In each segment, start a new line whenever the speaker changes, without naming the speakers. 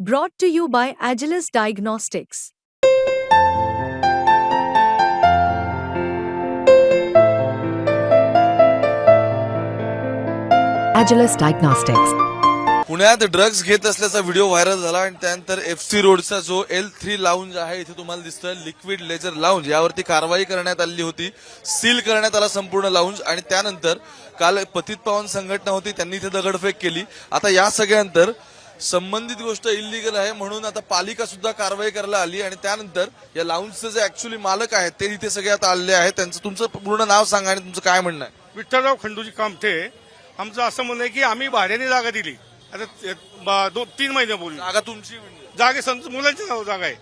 Brought to you by Agilis Diagnostics.
Agilis Diagnostics.
पुण्यात drugs घेत असल्याचा व्हिडिओ व्हायरल झाला आणि त्यानंतर एफ सी रोडचा जो एल थ्री लाऊंज आहे इथे तुम्हाला दिसतं लिक्विड लेजर लाऊंज यावरती कारवाई करण्यात आली होती सील करण्यात आला संपूर्ण लाऊंज आणि त्यानंतर काल पतित पावन संघटना होती त्यांनी इथे दगडफेक केली आता या सगळ्यानंतर संबंधित गोष्ट इलिगल आहे म्हणून आता पालिका सुद्धा कारवाई करायला आली आणि त्यानंतर या लाऊंजचे जे ऍक्च्युली मालक आहेत ते इथे सगळे आता आलेले आहेत. त्यांचं तुमचं पूर्ण नाव सांगा आणि तुमचं काय म्हणणं आहे?
विठ्ठलराव खंडूजी कामठे आमचं असं म्हणणं आहे की आम्ही भाड्याने जागा दिली. आता दोन तीन महिने बोलू
जागा तुमची म्हणजे?
जागे संत मुलांची नाव जागा आहे.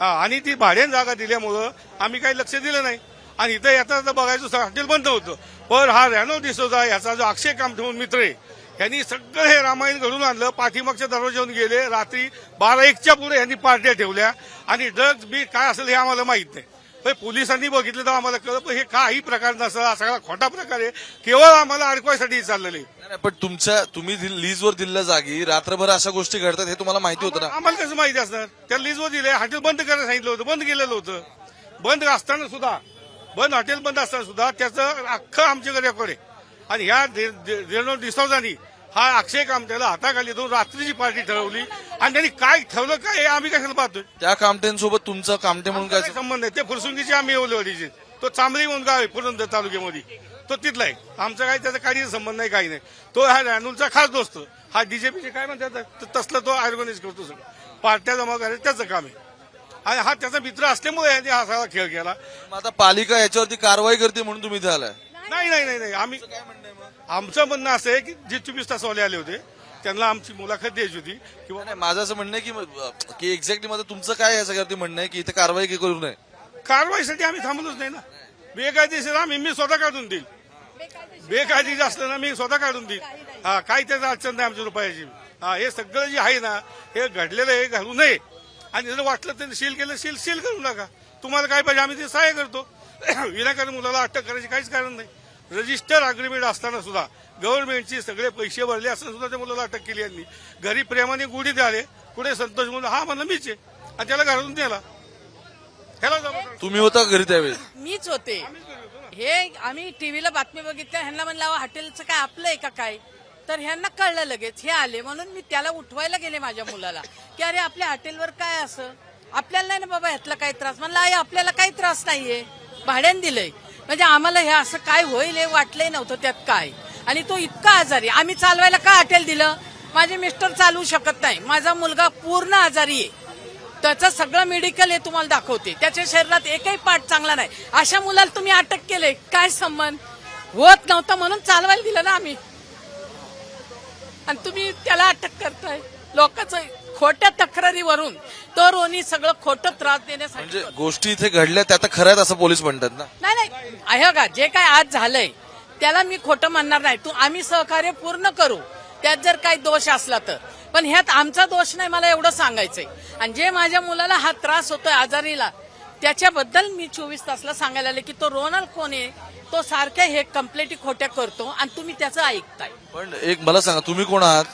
हा आणि ती भाड्याने जागा दिल्यामुळं आम्ही काही लक्ष दिलं नाही. आणि इथं तर बघायचं हॉटेल बंद होतं. पण हा रॅनो डिसोजा ह्याचा जो अक्षय कामठे म्हणून मित्र आहे यांनी सगळं हे रामायण घडून आणलं पाठीमागच्या दरवाजावरून गेले रात्री बारा एकच्या पुढे यांनी पार्ट्या ठेवल्या. आणि ड्रग्ज बी काय असेल हे आम्हाला माहीत नाही. पण पोलिसांनी बघितलं तर आम्हाला कळलं पण हे काही प्रकार नसं हा सगळा खोटा प्रकार आहे. केवळ आम्हाला अडकवायसाठी चाललेले
पण तुमच्या तुम्ही लीजवर दिलेल्या जागी रात्रभर अशा गोष्टी घडतात हे तुम्हाला माहिती होतं ना?
आम्हाला कसं माहिती असणार? त्या लिस्टवर दिले हॉटेल बंद करायला सांगितलं होतं बंद केलेलं होतं. बंद असताना सुद्धा बंद हॉटेल बंद असताना सुद्धा त्याचं अख्खं आमच्याकडे रेकॉर्ड आहे. आणि ह्या डिसॉजानी हा अक्षय काम त्याला हाताखाली दोन रात्रीची पार्टी ठरवली. आणि त्यांनी काय ठेवलं काय हे आम्ही कशाला पाहतोय?
त्या कामट्यांसोबत तुमचं कामटे म्हणून काय
संबंध नाही ते फुरसुंगीचे आम्ही ओलेवाडीचे तो चांबळी म्हणून गाव आहे पुरंदर तालुक्यामध्ये. तो तिथला आहे. आमचा काही त्याचा काही संबंध नाही काही नाही. तो हा रॅनुलचा खास दोस्त. हा डीजेपीचे काय म्हणतात? त- तसलं तो ऑर्गनाईज करतो सगळं. पार्ट्या जमा करायचं त्याचं काम आहे. आणि हा त्याचा मित्र असल्यामुळे यांनी हा सगळा खेळ केला.
मग आता पालिका याच्यावरती कारवाई करते म्हणून तुम्ही इथे आलाय.
नाही नाही नाही नाही. आम्ही आमचं म्हणणं असं आहे की जे चोवीस तासवाले आले होते त्यांना आमची मुलाखत द्यायची होती किंवा
नाही माझं असं म्हणणं आहे की की एक्झॅक्टली माझं तुमचं काय या सगळ्यावरती म्हणणं आहे की इथे कारवाई की करू नये?
कारवाईसाठी आम्ही थांबलोच नाही ना. बेकायदेशीर आम्ही मी स्वतः काढून देईल. बेकायदेशीर असलं ना मी स्वतः काढून देईल. हा काही त्याचं अडचण नाही आमच्या रुपयाची. हा हे सगळं जे आहे ना हे घडलेलं हे घालू नये. आणि जर वाटलं तर सील केलं सील सील करू नका. तुम्हाला काय पाहिजे आम्ही ते सहाय्य करतो. विनाकारण मुलाला अटक करायची काहीच कारण नाही. रजिस्टर अग्रीमेंट असताना सुद्धा गव्हर्नमेंटचे सगळे पैसे भरले असताना सुद्धा त्या मुलाला अटक केली यांनी. घरी प्रेमाने गुढी द्याले पुढे संतोष म्हणून हा म्हणलं मीच आहे. आणि त्याला घरातून नेला.
तुम्ही होता घरी त्यावेळी
मीच होते. हे आम्ही टीव्हीला बातमी बघितल्या ह्यांना म्हणलं हॉटेलचं काय आपलं आहे का काय? तर ह्यांना कळलं लगेच. हे आले म्हणून मी त्याला उठवायला गेले माझ्या मुलाला. की अरे आपल्या हॉटेलवर काय असं? आपल्याला नाही ना बाबा ह्यातला काही त्रास? म्हणलं आई आपल्याला काही त्रास नाहीये. भाड्याने दिलंय. म्हणजे आम्हाला हे असं काय होईल हे वाटलंही नव्हतं त्यात काय. आणि तो इतका आजारी आम्ही चालवायला का हॉटेल दिलं? माझे मिस्टर चालवू शकत नाही. माझा मुलगा पूर्ण आजारी आहे. त्याचं सगळं मेडिकल हे तुम्हाला दाखवते. त्याच्या शरीरात एकही पार्ट चांगला नाही. अशा मुलाला तुम्ही अटक केले काय संबंध? होत नव्हतं म्हणून चालवायला दिलं ना आम्ही. आणि तुम्ही त्याला अटक करताय. लोकांचं खोट्या तक्रारीवरून तो रोनी सगळं खोटं त्रास देण्यासाठी
म्हणजे गोष्टी इथे घडल्या त्या आता खऱ्यात असं पोलीस म्हणतात ना.
नाही नाही. आहे का जे काय आज झालंय त्याला मी खोटं म्हणणार नाही. तू आम्ही सहकार्य पूर्ण करू. त्यात जर काही दोष असला तर. पण ह्यात आमचा दोष नाही मला एवढं सांगायचंय. आणि जे माझ्या मुलाला हा त्रास होतोय आजारीला त्याच्याबद्दल मी चोवीस तासला सांगायला आले की तो रोनल कोण आहे? तो सारख्या हे कम्प्लेटी खोट्या करतो आणि तुम्ही त्याचं ऐकताय.
पण एक मला सांगा तुम्ही कोण आहात?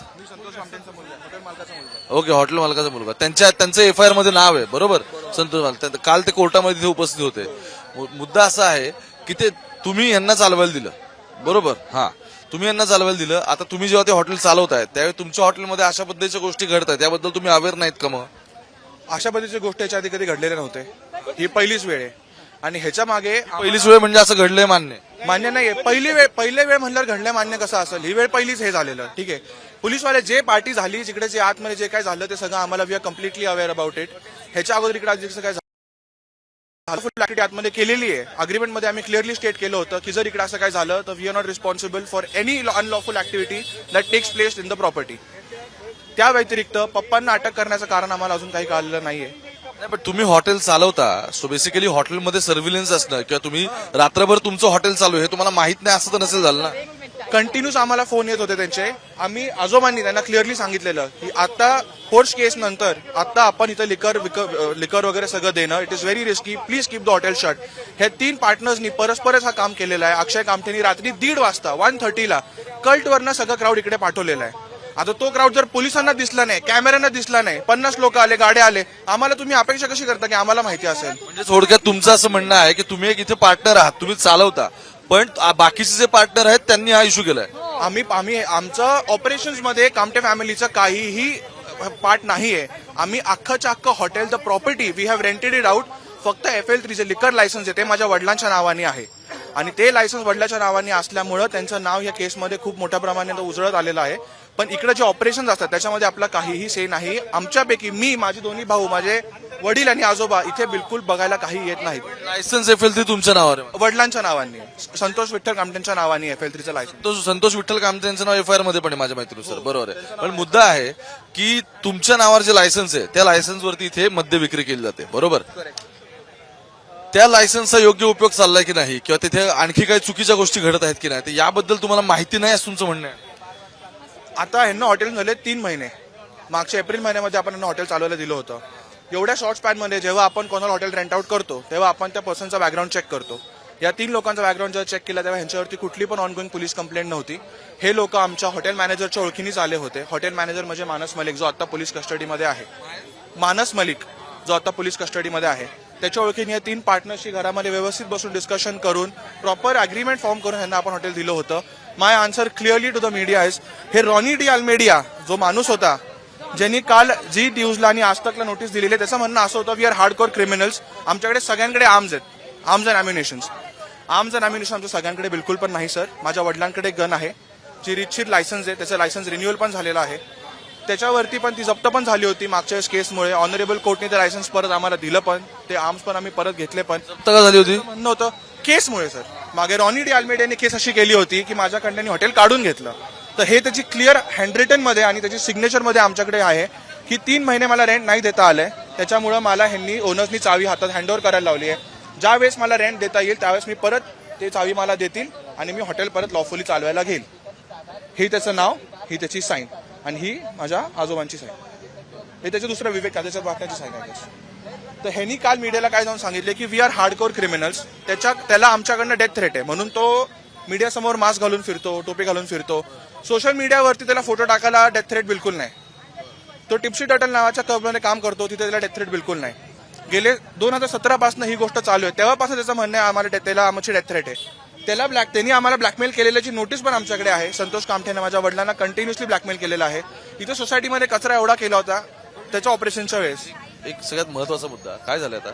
ओके हॉटेल मालकाचा मुलगा. त्यांच्या त्यांचं एफ आय आरमध्ये नाव आहे बरोबर? संतोष मालक. काल ते कोर्टामध्ये इथे उपस्थित होते. मुद्दा असा आहे की ते तुम्ही यांना चालवायला दिलं. बरोबर? हा. तुम्ही यांना चालवायला दिलं. आता तुम्ही जेव्हा ते हॉटेल चालवताय त्यावेळी तुमच्या हॉटेलमध्ये अशा पद्धतीच्या गोष्टी घडतात त्याबद्दल तुम्ही अवेअर नाहीत का मग?
अशा पद्धतीच्या गोष्टी याच्या आधी कधी घडलेल्या नव्हते ही पहिलीच वेळ आहे. आणि ह्याच्या मागे
पहिलीच वेळ म्हणजे असं घडलंय मान्य.
मान्य नाहीये. पहिली वेळ पहिले वेळ म्हणल्यावर घडल्या मान्य कसं असेल? ही वेळ पहिलीच हे झालेलं. ठीक आहे. पोलीसवाले जे पार्टी झाली जिकडे जे आतमध्ये जे काय झालं ते सगळं आम्हाला we are completely aware about it ह्याच्या अगोदर इकडे आज काय झालं. आतमध्ये केलेली आहे. अग्रीमेंटमध्ये आम्ही क्लिअरली स्टेट केलं होतं की जर इकडे असं काय झालं तर we are not responsible for any unlawful activity that takes place in the property त्या व्यतिरिक्त पप्पांना अटक करण्याचं कारण आम्हाला अजून काही कळलेलं नाहीये.
पण तुम्ही हॉटेल चालवता. सो बेसिकली हॉटेलमध्ये सर्व्हिलन्स असणं किंवा तुम्ही रात्रभर तुमचं हॉटेल चालू हे तुम्हाला माहीत नाही असं तर नसेल झालं ना?
कंटिन्यूस आम्हाला फोन येत होते त्यांचे. आम्ही आजोबांनी त्यांना क्लिअरली सांगितलेलं की आता फोर्स केस नंतर आता आपण इथं लिकर लिकर वगैरे सगळं देणं it is very risky please keep the hotel shut हे तीन पार्टनर्सनी परस्परच हा काम केलेला आहे. अक्षय कामठेनी रात्री दीड वाजता वन थर्टीला कल्टवरनं सगळं क्राऊड इकडे पाठवलेलं आहे. आता तो क्राऊड जर पोलिसांना दिसला नाही कॅमेऱ्यांना दिसला नाही पन्नास लोक आले गाड्या आले आम्हाला तुम्ही अपेक्षा कशी करता की आम्हाला माहिती असेल?
म्हणजे थोडक्यात तुमचं असं म्हणणं आहे की तुम्ही एक इथे पार्टनर आहात तुम्ही चालवता. पण बाकीचे जे पार्टनर आहेत त्यांनी हा इश्यू केलाय. हो.
आम्ही आम्ही आमचं ऑपरेशन्समध्ये कामटे फॅमिलीचं काहीही पार्ट नाहीये. आम्ही अख्खच्या अख्खं hotel the property we have rented it out फक्त एफ एल थ्री जे लिकर लायसन्स आहे ते माझ्या वडिलांच्या नावाने आहे. आणि ते लायसन्स वडिलांच्या नावाने असल्यामुळं त्यांचं नाव या केसमध्ये खूप मोठ्या प्रमाणात उजळत आलेलं आहे. पण इकडे जे ऑपरेशन असतात त्याच्यामध्ये आपला काहीही से नाही. आमच्यापैकी मी माझे दोन्ही भाऊ माझे वडील आणि आजोबा इथे बिलकुल बघायला काही येत नाहीत.
लायसन्स एफ एल थ्री तुमच्या नावावर आहे.
वडिलांच्या नावाने. संतोष विठ्ठल कामटेंच्या नावाने एफ एल थ्रीचं लायसन्स
तो संतोष विठ्ठल कामते यांचं नाव एफ आय आरमध्ये पण आहे माझ्या माहितीनुसार. बरोबर आहे. पण मुद्दा आहे की तुमच्या नावावर जे लायसन्स आहे त्या लायसन्स वरती इथे मद्य विक्री केली जाते. बरोबर? त्या लायसन्सचा योग्य उपयोग चाललाय की नाही? किंवा तिथे आणखी काही चुकीच्या गोष्टी घडत आहेत की नाही? याबद्दल तुम्हाला माहिती नाही असं तुमचं म्हणणं आहे.
आता ह्यांना हॉटेल झाले तीन महिने. मागच्या एप्रिल महिन्यामध्ये आपण यांना हॉटेल चालवायला दिलं होतं. एवढ्या शॉर्ट स्पॅनमध्ये जेव्हा आपण कोणाला हॉटेल रेंट आउट करतो तेव्हा आपण त्या पर्सनचा बॅकग्राऊंड चेक करतो. या तीन लोकांचा बॅकग्राऊंड जेव्हा चेक केला तेव्हा ह्यांच्यावरती कुठली पण ऑनगोईंग पोलीस कंप्लेंट नव्हती. हे लोक आमच्या हॉटेल मॅनेजरच्या ओळखीनेच आले होते. हॉटेल मॅनेजर म्हणजे मानस मलिक जो आता पोलीस कस्टडीमध्ये आहे. मानस मलिक जो आता पोलीस कस्टडीमध्ये आहे. त्याच्या ओळखीने या तीन पार्टनरशी घरामध्ये व्यवस्थित बसून डिस्कशन करून प्रॉपर अग्रीमेंट फॉर्म करून ह्यांना आपण हॉटेल दिलं होतं. My answer clearly to the media is हे रॉनी डी अल्मेडिया जो माणूस होता ज्यांनी काल जी न्यूजला आणि आज तकला नोटीस दिलेली आहे त्याचं म्हणणं असं होतं वी आर हार्डकोर क्रिमिनल्स आमच्याकडे सगळ्यांकडे आर्म्स आहेत. Arms and ammunitions arms and ammunition आमच्या सगळ्यांकडे बिलकुल पण नाही सर माझ्या वडिलांकडे गन आहे जी रितशीर लायसन्स आहे त्याचं लायसन्स रिन्युअल पण झालेलं आहे. त्याच्यावरती पण ती जप्त पण झाली होती मागच्या वेळेस केसमुळे. ऑनरेबल कोर्टने ते लायसन्स परत आम्हाला दिलं पण ते आर्म्स पण आम्ही परत घेतले पण.
जप्त का झाली होती?
म्हणणं होतं. केसमुळे सर मागे रॉनी डी आल्मेडियाने केस अशी केली होती की माझ्याकडनं हॉटेल काढून घेतलं. तर हे त्याची क्लिअर हँडरिटनमध्ये आणि त्याची सिग्नेचरमध्ये आमच्याकडे आहे की तीन महिने मला रेंट नाही देता आलंय. त्याच्यामुळं मला ह्यांनी ओनर्सनी चावी हातात हँडओव्हर करायला लावली आहे. ज्या वेळेस मला रेंट देता येईल त्यावेळेस मी परत ते चावी मला देतील आणि मी हॉटेल परत लॉफुली चालवायला घेईल. हे त्याचं नाव ही त्याची साईन आणि ही माझ्या आजोबांची साईन हे त्याचं दुसरं विवेक त्याच्या बाटण्याची साईन आहे. त्याची. तर ह्यांनी काल मीडियाला काय जाऊन सांगितले की वी आर हार्डकोर क्रिमिनल्स त्याच्या त्याला आमच्याकडनं डेथ थ्रेट आहे. म्हणून तो मीडियासमोर मास्क घालून फिरतो टोपी घालून फिरतो. सोशल मीडियावरती त्याला फोटो टाकायला डेथ थ्रेट बिलकुल नाही. तो टिप्सी टटल नावाच्या क्लबमध्ये काम करतो तिथे त्याला डेथ थ्रेट बिलकुल नाही. गेले दोन हजार सतरापासून ही गोष्ट चालू आहे. तेव्हापासून त्याचं म्हणणं आहे आम्हाला त्याला आमची डेथ थ्रेट आहे. त्याला ब्लॅक त्यांनी आम्हाला ब्लॅकमेल केलेल्याची नोटीस पण आमच्याकडे आहे. संतोष कामठेने माझ्या वडिलांना कंटिन्युअसली ब्लॅकमेल केलेला आहे. इथे सोसायटीमध्ये कचरा एवढा केला होता त्याच्या ऑपरेशनच्या वेळेस.
एक सगळ्यात महत्त्वाचा मुद्दा. काय झालं आता?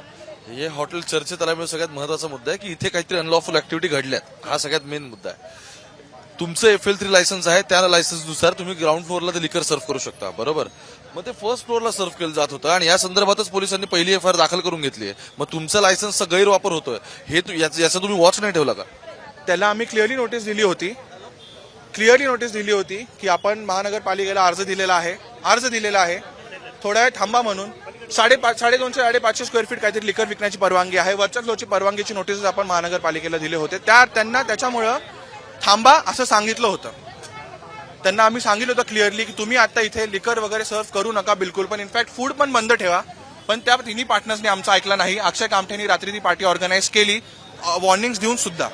हे हॉटेल चर्चेत आल्यामुळे सगळ्यात महत्त्वाचा मुद्दा आहे की इथे काहीतरी अनलॉफुल ऍक्टिव्हिटी घडल्यात. हा सगळ्यात मेन मुद्दा आहे. तुमचं एफ एल थ्री लायसन्स आहे त्या लायसन्सनुसार तुम्ही ग्राउंड फ्लोअरला ते लिकर सर्व्ह करू शकता. बरोबर? मग ते फर्स्ट फ्लोअरला सर्व्ह केलं जात होतं आणि या संदर्भातच पोलिसांनी पहिली एफ आय आर दाखल करून घेतली आहे. मग तुमचं लायसन्सचा गैरवापर होतोय. हे तु- याचा याचं तुम्ही वॉच नाही ठेवला का?
त्याला आम्ही क्लिअरली नोटीस दिली होती. क्लिअरली नोटीस दिली होती की आपण महानगरपालिकेला अर्ज दिलेला आहे. अर्ज दिलेला आहे. थोड्या वेळ थांबा म्हणून. साडेपाच साडेदोनशे साडेपाचशे स्क्वेअर फीट काहीतरी लिकर विकण्याची परवानगी आहे. वरच्या फ्लोची परवानगीची नोटीस आपण महानगरपालिकेला दिले होते. त्या त्यांना त्याच्यामुळं थांबा असं सांगितलं होतं. त्यांना आम्ही सांगितलं होतं क्लिअरली की तुम्ही आता इथे लिकर वगैरे सर्व करू नका बिलकुल पण इनफॅक्ट फूड पण बंद ठेवा. पण त्या तिन्ही पार्टनर्सनी आमचं ऐकलं नाही. अक्षय कामठेनी रात्री ती पार्टी ऑर्गनाईज केली. वॉर्निंग्स देऊन सुद्धा.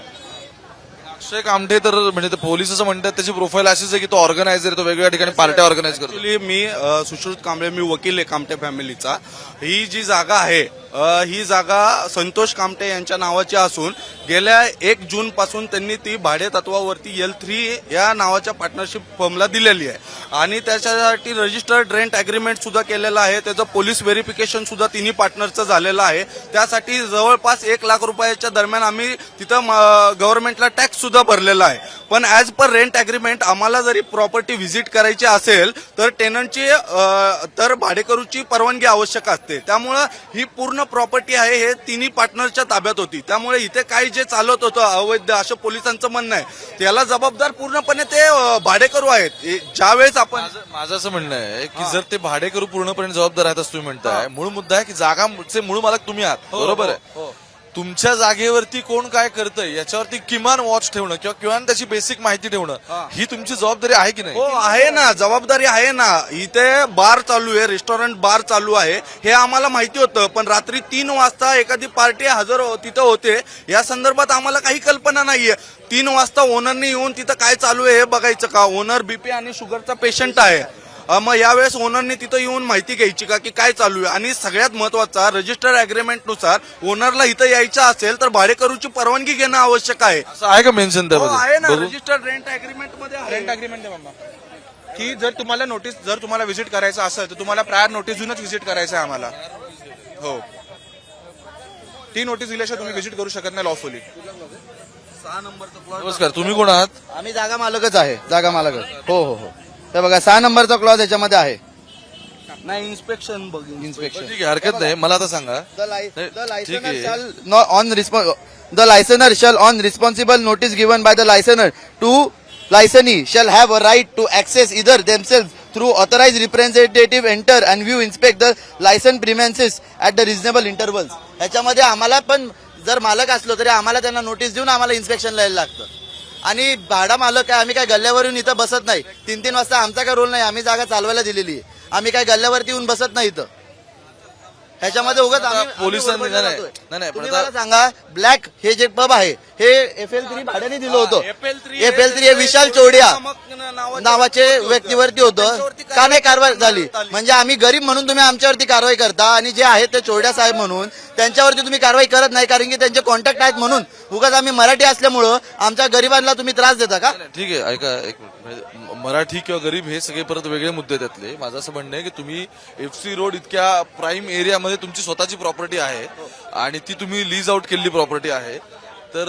अक्षय कामठे तर म्हणजे ते पोलीस असं म्हणतात त्याची प्रोफाईल अशीच आहे की तो ऑर्गनायझर तो वेगवेगळ्या ठिकाणी पार्ट्या ऑर्गनाईज करतो.
ऍक्च्युली मी अ, सुश्रुत कांबळे मी वकील आहे कामटे फॅमिलीचा ही जी जागा आहे ही जागा संतोष कामटे यांच्या नावाची असून गेल्या एक जून पासून त्यांनी ती भाडे तत्वावरती एल थ्री या नावाच्या पार्टनरशिप फर्मला दिलेली आहे. आणि त्याच्यासाठी रजिस्टर्ड रेंट अग्रीमेंट सुद्धा केलेलं आहे. त्याचं पोलीस व्हेरिफिकेशन सुद्धा तिन्ही पार्टनरचं झालेलं आहे. त्यासाठी जवळपास एक लाख रुपयाच्या दरम्यान आम्ही तिथं गव्हर्नमेंटला टॅक्स सुद्धा भरलेला आहे. पण ऍज पर रेंट अग्रीमेंट आम्हाला जरी प्रॉपर्टी व्हिजिट करायची असेल तर टेनंटची तर भाडेकरूची परवानगी आवश्यक असते. त्यामुळं ही पूर्ण प्रॉपर्टी आहे हे तिन्ही पार्टनरच्या ताब्यात होती. त्यामुळे इथे काही जे चालत होतं अवैध असं पोलिसांचं म्हणणं आहे त्याला जबाबदार पूर्णपणे ते भाडेकरू आहेत. हे ज्यावेळेस आपण
माझं माझं असं म्हणणं आहे की जर ते भाडेकरू पूर्णपणे जबाबदार आहेत असं तुम्ही म्हणताय मूळ मुद्दा आहे की जागाचे मूळ मालक तुम्ही आहात. बरोबर आहे? तुमच्या जागेवरती कोण काय करतंय याच्यावरती किमान वॉच ठेवणं किंवा किमान त्याची बेसिक माहिती ठेवणं ही. तुमची जबाबदारी आहे की नाही?
हो आहे ना जबाबदारी आहे ना. इथे बार चालू आहे रेस्टॉरंट बार चालू आहे. हे आम्हाला माहिती होतं पण रात्री तीन वाजता एखादी पार्टी हजर हो- तिथं होते. या संदर्भात आम्हाला काही कल्पना नाहीये. तीन वाजता ओनरने येऊन तिथं काय चालू आहे हे बघायचं का? ओनर बीपी आणि शुगरचा पेशंट आहे. मग यावेळेस ओनरने तिथं येऊन माहिती घ्यायची का की काय चालू आहे? आणि सगळ्यात महत्त्वाचा रजिस्टर अग्रीमेंटनुसार ओनरला इथं यायचं असेल तर भाडेकरूची परवानगी घेणं आवश्यक आहे.
असं आहे का मेन्शन
हो, आहे ना. रजिस्टर्ड रेंट अग्रीमेंटमध्ये आहे.
रेंट अग्रीमेंट की जर तुम्हाला नोटीस जर तुम्हाला व्हिजिट करायचं असेल तर तुम्हाला प्रायर नोटीस देऊनच व्हिजिट करायचं आहे आम्हाला. हो. ती नोटीस दिल्याशिवाय तुम्ही व्हिजिट करू शकत नाही लॉफुली
नमस्कार तुम्ही कोण आहात?
आम्ही जागा मालकच आहे जागा मालकच. हो हो हो. तर बघा सहा नंबरचा क्लॉज याच्यामध्ये आहे.
नाही इन्स्पेक्शन बघ
इन्स्पेक्शन
हरकत नाही. मला आता सांगा.
On response the licensor shall on responsible notice given by the licensor to licensee shall have a right to access either themselves through authorise representative enter and view inspect the licence premises at the reasonable intervals ह्याच्यामध्ये आम्हाला पण जर मालक असलो तरी आम्हाला त्यांना notice देऊन आम्हाला इन्स्पेक्शन लिहायला लागतं. आणि भाडा मालक आहे आम्ही काय गल्ल्यावरून इथं बसत नाही. तीन तीन वाजता आमचा काय रोल नाही आम्ही जागा चालवायला दिलेली आहे. आम्ही काय गल्ल्यावरती येऊन बसत नाही इथं. ह्याच्यामध्ये उगाच
पोलिसांनी- नाही. नाही,
तुम्ही मला सांगा ब्लॅक हे जे पब आहे हे एफ एल थ्री भाड्याने दिलं होतं.
FL three
F L three हे विशाल चोडिया नावाचे व्यक्तीवरती होतं. का नाही कारवाई झाली. म्हणजे आम्ही गरीब म्हणून तुम्ही आमच्यावरती कारवाई करता आणि जे आहेत ते चोरड्या साहेब म्हणून त्यांच्यावरती तुम्ही कारवाई करत नाही कारण की त्यांचे कॉन्टॅक्ट आहेत म्हणून. उगाच आम्ही मराठी असल्यामुळं आमच्या गरिबांना तुम्ही त्रास देता का?
ठीक आहे ऐका एक मिनिट. म्हणजे मराठी किंवा गरीब हे सगळे परत वेगळे मुद्दे त्यातले. माझं असं म्हणणं आहे की तुम्ही एफ सी रोड इतक्या प्राईम एरियामध्ये तुमची स्वतःची प्रॉपर्टी आहे आणि ती तुम्ही लीज आउट केलेली प्रॉपर्टी आहे. तर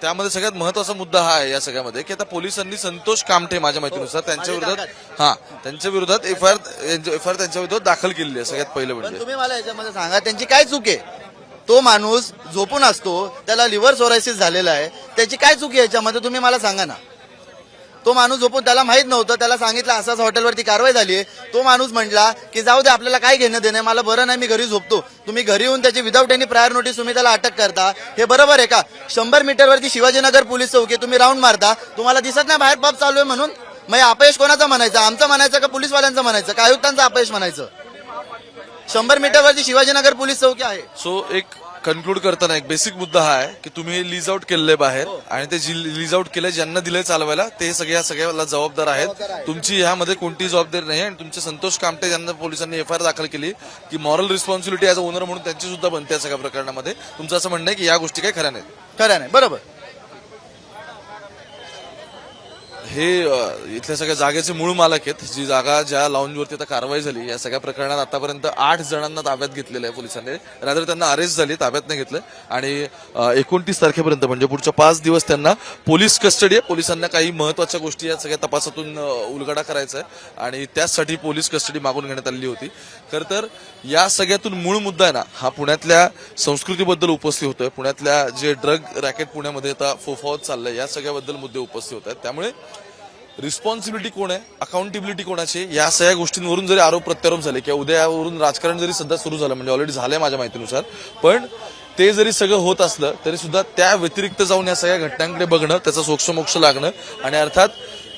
त्यामध्ये सगळ्यात महत्त्वाचा मुद्दा हा आहे या सगळ्यामध्ये की आता पोलिसांनी संतोष कामठे माझ्या माहितीनुसार त्यांच्या विरोधात हा त्यांच्या विरोधात F I R F I R त्यांच्या विरोधात दाखल केलेली आहे सगळ्यात पहिलं म्हणजे.
तुम्ही मला याच्यामध्ये सांगा त्यांची काय चूक आहे? तो माणूस झोपून असतो त्याला लिव्हर सोरायसिस झालेला आहे त्याची काय चूक आहे याच्यामध्ये? तुम्ही मला सांगा ना. तो माणूस झोपून त्याला माहीत नव्हतं त्याला सांगितलं असंच हॉटेलवरती कारवाई झाली आहे. तो माणूस म्हटला की जाऊ दे आपल्याला काय घेणं देणं मला बरं नाही मी घरी झोपतो. तुम्ही घरी येऊन त्याची विदाऊट एनी प्रायर नोटीस तुम्ही त्याला अटक करता. हे बरोबर आहे का? शंभर मीटरवरती शिवाजीनगर पोलीस चौकी तुम्ही राऊंड मारता. तुम्हाला दिसत नाही बाहेर पब चालू आहे म्हणून? मग अपयश कोणाचं म्हणायचं? आमचं म्हणायचं का पोलीसवाल्यांचं म्हणायचं? का आयुक्तांचं अपयश म्हणायचं? शंभर मीटरवरती शिवाजीनगर पोलीस चौकी आहे.
सो एक कन्क्लूड करताना एक बेसिक मुद्दा हा आहे की तुम्ही लीज आउट केलेलं बाहेर आणि ते लीज आउट केलंय ज्यांना दिलंय चालवायला ते सगळ्या सगळ्याला जबाबदार आहेत. तुमची ह्यामध्ये कोणतीही जबाबदारी नाही आणि तुमचे संतोष कामटे ज्यांना पोलिसांनी एफ आय आर दाखल केली की moral responsibility as a owner म्हणून त्यांची सुद्धा बनते या सगळ्या प्रकरणामध्ये. तुमचं असं म्हणणं आहे की या गोष्टी काही खऱ्या नाहीत.
खरं नाही. बरोबर.
हे इथल्या सगळ्या जागेचे मूळ मालक आहेत जी जागा ज्या लाऊंजवरती आता कारवाई झाली या सगळ्या प्रकरणात आतापर्यंत आठ जणांना ताब्यात घेतलेलं आहे पोलिसांनी. रात्र त्यांना अरेस्ट झाली ताब्यात नाही घेतलं. आणि एकोणतीस तारखेपर्यंत म्हणजे पुढच्या पाच दिवस त्यांना पोलीस कस्टडी आहे. पोलिसांना काही महत्त्वाच्या गोष्टी या सगळ्या तपासातून उलगडा करायचा आहे. आणि त्याचसाठी पोलीस कस्टडी मागून घेण्यात आलेली होती. खरं तर या सगळ्यातून मूळ मुद्दा आहे ना हा पुण्यातल्या संस्कृतीबद्दल उपस्थित होतोय. पुण्यातल्या जे ड्रग रॅकेट पुण्यामध्ये आता फोफावत चाललंय या सगळ्याबद्दल मुद्दे उपस्थित होत आहेत. त्यामुळे रिस्पॉन्सिबिलिटी कोण आहे? अकाउंटेबिलिटी कोणाची या सगळ्या गोष्टींवरून जरी आरोप प्रत्यारोप झाले किंवा उद्यावरून राजकारण जरी सध्या सुरू झालं म्हणजे ऑलरेडी झालंय माझ्या माहितीनुसार पण ते जरी सगळं होत असलं तरी सुद्धा त्या व्यतिरिक्त जाऊन या सगळ्या घटनांकडे बघणं त्याचा सोक्षमोक्ष लागणं आणि अर्थात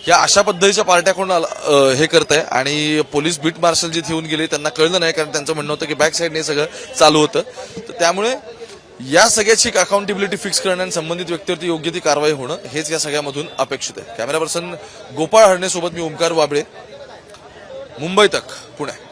या अशा पद्धतीच्या पार्ट्या कोण हे करत आहे आणि पोलीस बीट मार्शल जे येऊन गेले त्यांना कळलं नाही कारण त्यांचं म्हणणं होतं की बॅक साईडने सगळं चालू होतं. तर त्यामुळे या सगळ्याची अकाउंटेबिलिटी फिक्स करणं आणि संबंधित व्यक्तीवरती योग्य ती कारवाई होणं हेच या सगळ्यामधून अपेक्षित आहे. कॅमेरा पर्सन गोपाळ हरणेसोबत मी ओंकार वाबळे. मुंबई तक पुणे.